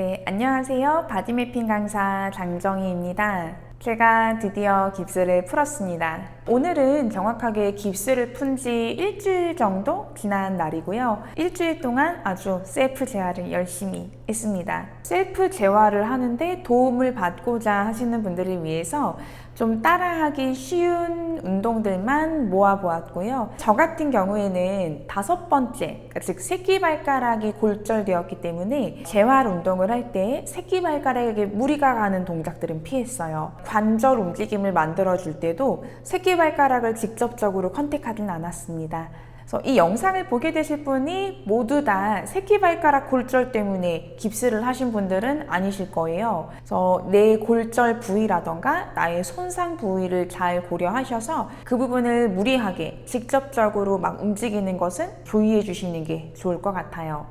네, 안녕하세요. 바디매핑 강사 장정희입니다. 제가 드디어 깁스를 풀었습니다. 오늘은 정확하게 깁스를 푼 지 일주일 정도 지난 날이고요. 일주일 동안 아주 셀프 재활을 열심히 했습니다. 셀프 재활을 하는데 도움을 받고자 하시는 분들을 위해서 좀 따라하기 쉬운 운동들만 모아보았고요. 저 같은 경우에는 다섯 번째, 즉 새끼발가락이 골절되었기 때문에 재활 운동을 할 때 새끼발가락에 무리가 가는 동작들은 피했어요. 관절 움직임을 만들어줄 때도 새끼 발가락을 직접적으로 컨택하진 않았습니다. 그래서 이 영상을 보게 되실 분이 모두 다 새끼발가락 골절 때문에 깁스를 하신 분들은 아니실 거예요. 그래서 내 골절 부위라던가 나의 손상 부위를 잘 고려하셔서 그 부분을 무리하게 직접적으로 막 움직이는 것은 조의해 주시는 게 좋을 것 같아요.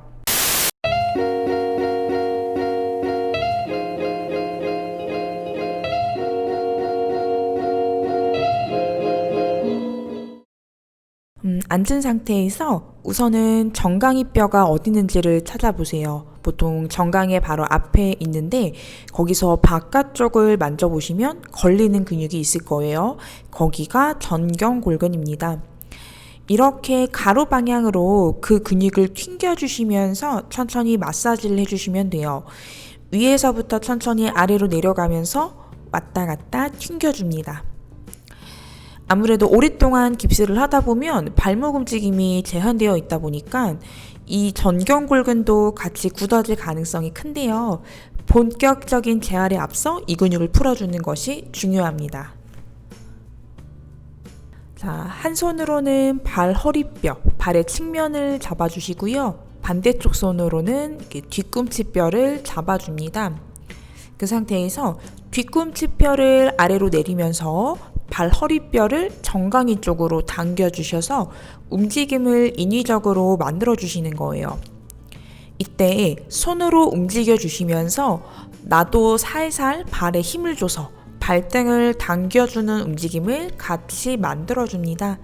앉은 상태에서 우선은 정강이 뼈가 어디 있는지를 찾아보세요. 보통 정강의 바로 앞에 있는데 거기서 바깥쪽을 만져보시면 걸리는 근육이 있을 거예요. 거기가 전경골근입니다. 이렇게 가로 방향으로 그 근육을 튕겨주시면서 천천히 마사지를 해주시면 돼요. 위에서부터 천천히 아래로 내려가면서 왔다 갔다 튕겨줍니다. 아무래도 오랫동안 깁스를 하다 보면 발목 움직임이 제한되어 있다 보니까 이 전경골근도 같이 굳어질 가능성이 큰데요. 본격적인 재활에 앞서 이 근육을 풀어주는 것이 중요합니다. 자, 한 손으로는 발 허리뼈, 발의 측면을 잡아주시고요. 반대쪽 손으로는 뒤꿈치뼈를 잡아줍니다. 그 상태에서 뒤꿈치뼈를 아래로 내리면서 발 허리뼈를 정강이 쪽으로 당겨 주셔서 움직임을 인위적으로 만들어 주시는 거예요. 이때 손으로 움직여 주시면서 나도 살살 발에 힘을 줘서 발등을 당겨주는 움직임을 같이 만들어 줍니다.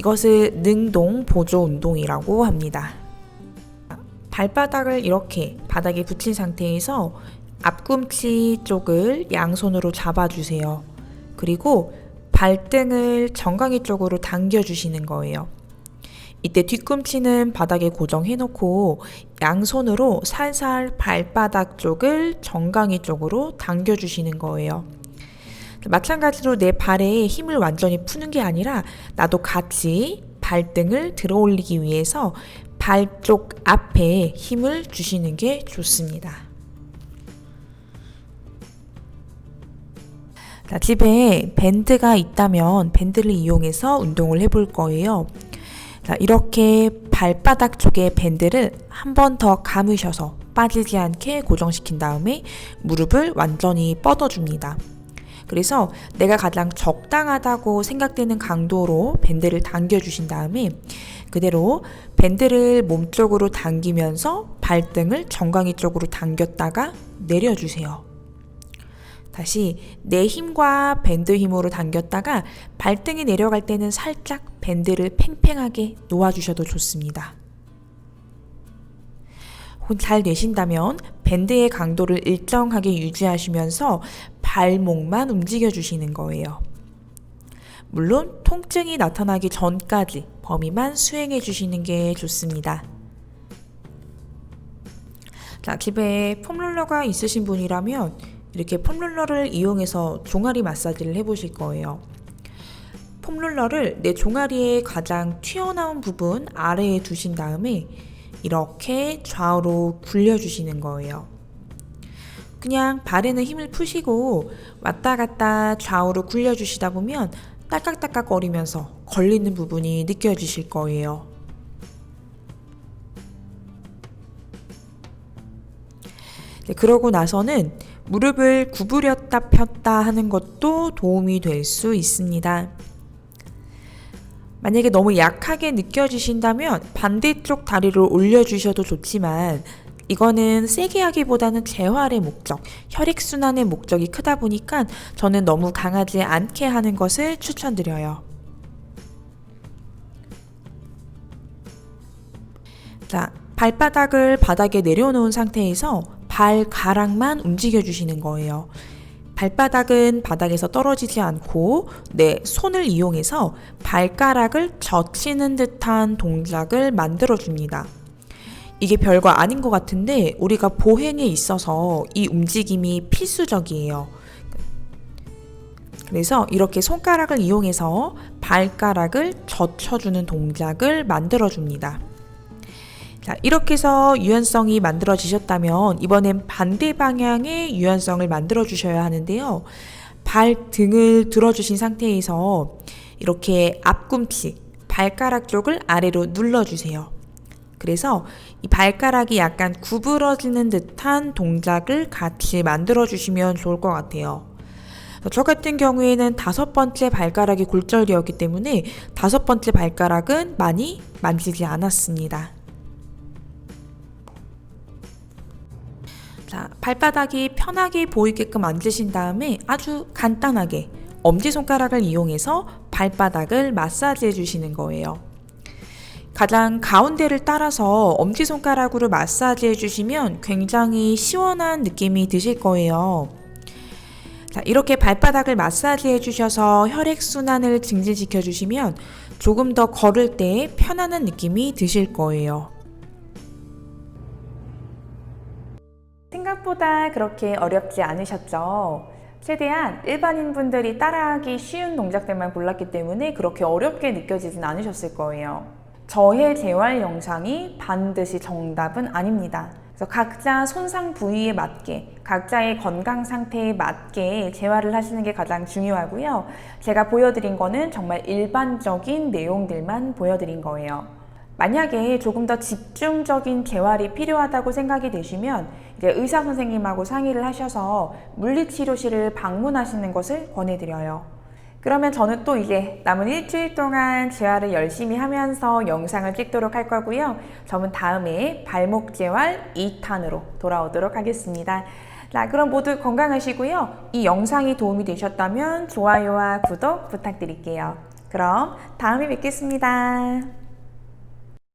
이것을 능동 보조 운동이라고 합니다. 발바닥을 이렇게 바닥에 붙인 상태에서 앞꿈치 쪽을 양손으로 잡아주세요. 그리고 발등을 정강이 쪽으로 당겨주시는 거예요. 이때 뒤꿈치는 바닥에 고정해 놓고 양손으로 살살 발바닥 쪽을 정강이 쪽으로 당겨주시는 거예요. 마찬가지로 내 발에 힘을 완전히 푸는 게 아니라 나도 같이 발등을 들어 올리기 위해서 발 쪽 앞에 힘을 주시는 게 좋습니다. 자, 집에 밴드가 있다면 밴드를 이용해서 운동을 해볼 거예요. 자, 이렇게 발바닥 쪽에 밴드를 한 번 더 감으셔서 빠지지 않게 고정시킨 다음에 무릎을 완전히 뻗어줍니다. 그래서 내가 가장 적당하다고 생각되는 강도로 밴드를 당겨주신 다음에 그대로 밴드를 몸쪽으로 당기면서 발등을 정강이 쪽으로 당겼다가 내려주세요. 다시 내 힘과 밴드 힘으로 당겼다가 발등이 내려갈 때는 살짝 밴드를 팽팽하게 놓아주셔도 좋습니다. 잘 내신다면 밴드의 강도를 일정하게 유지하시면서 발목만 움직여 주시는 거예요. 물론 통증이 나타나기 전까지 범위만 수행해 주시는 게 좋습니다. 자, 집에 폼롤러가 있으신 분이라면 이렇게 폼롤러를 이용해서 종아리 마사지를 해보실 거예요. 폼롤러를 내 종아리의 가장 튀어나온 부분 아래에 두신 다음에 이렇게 좌우로 굴려주시는 거예요. 그냥 발에는 힘을 푸시고 왔다 갔다 좌우로 굴려주시다 보면 딸깍딸깍 거리면서 걸리는 부분이 느껴지실 거예요. 네, 그러고 나서는 무릎을 구부렸다 폈다 하는 것도 도움이 될 수 있습니다. 만약에 너무 약하게 느껴지신다면 반대쪽 다리를 올려주셔도 좋지만 이거는 세게 하기보다는 재활의 목적, 혈액순환의 목적이 크다 보니까 저는 너무 강하지 않게 하는 것을 추천드려요. 자, 발바닥을 바닥에 내려놓은 상태에서 발가락만 움직여 주시는 거예요. 발바닥은 바닥에서 떨어지지 않고 내 손을 이용해서 발가락을 젖히는 듯한 동작을 만들어 줍니다. 이게 별거 아닌 것 같은데 우리가 보행에 있어서 이 움직임이 필수적이에요. 그래서 이렇게 손가락을 이용해서 발가락을 젖혀주는 동작을 만들어 줍니다. 자, 이렇게 해서 유연성이 만들어지셨다면 이번엔 반대 방향의 유연성을 만들어 주셔야 하는데요. 발 등을 들어주신 상태에서 이렇게 앞꿈치, 발가락 쪽을 아래로 눌러주세요. 그래서 이 발가락이 약간 구부러지는 듯한 동작을 같이 만들어 주시면 좋을 것 같아요. 저 같은 경우에는 다섯 번째 발가락이 골절되었기 때문에 다섯 번째 발가락은 많이 만지지 않았습니다. 발바닥이 편하게 보이게끔 앉으신 다음에 아주 간단하게 엄지손가락을 이용해서 발바닥을 마사지해 주시는 거예요. 가장 가운데를 따라서 엄지손가락으로 마사지해 주시면 굉장히 시원한 느낌이 드실 거예요. 자, 이렇게 발바닥을 마사지해 주셔서 혈액순환을 증진시켜 주시면 조금 더 걸을 때 편안한 느낌이 드실 거예요. 생각보다 그렇게 어렵지 않으셨죠? 최대한 일반인 분들이 따라하기 쉬운 동작들만 골랐기 때문에 그렇게 어렵게 느껴지진 않으셨을 거예요. 저의 재활 영상이 반드시 정답은 아닙니다. 그래서 각자 손상 부위에 맞게, 각자의 건강 상태에 맞게 재활을 하시는 게 가장 중요하고요. 제가 보여드린 거는 정말 일반적인 내용들만 보여드린 거예요. 만약에 조금 더 집중적인 재활이 필요하다고 생각이 되시면 이제 의사 선생님하고 상의를 하셔서 물리치료실을 방문하시는 것을 권해드려요. 그러면 저는 또 이제 남은 일주일 동안 재활을 열심히 하면서 영상을 찍도록 할 거고요. 저는 다음에 발목 재활 2탄으로 돌아오도록 하겠습니다. 자, 그럼 모두 건강하시고요. 이 영상이 도움이 되셨다면 좋아요와 구독 부탁드릴게요. 그럼 다음에 뵙겠습니다.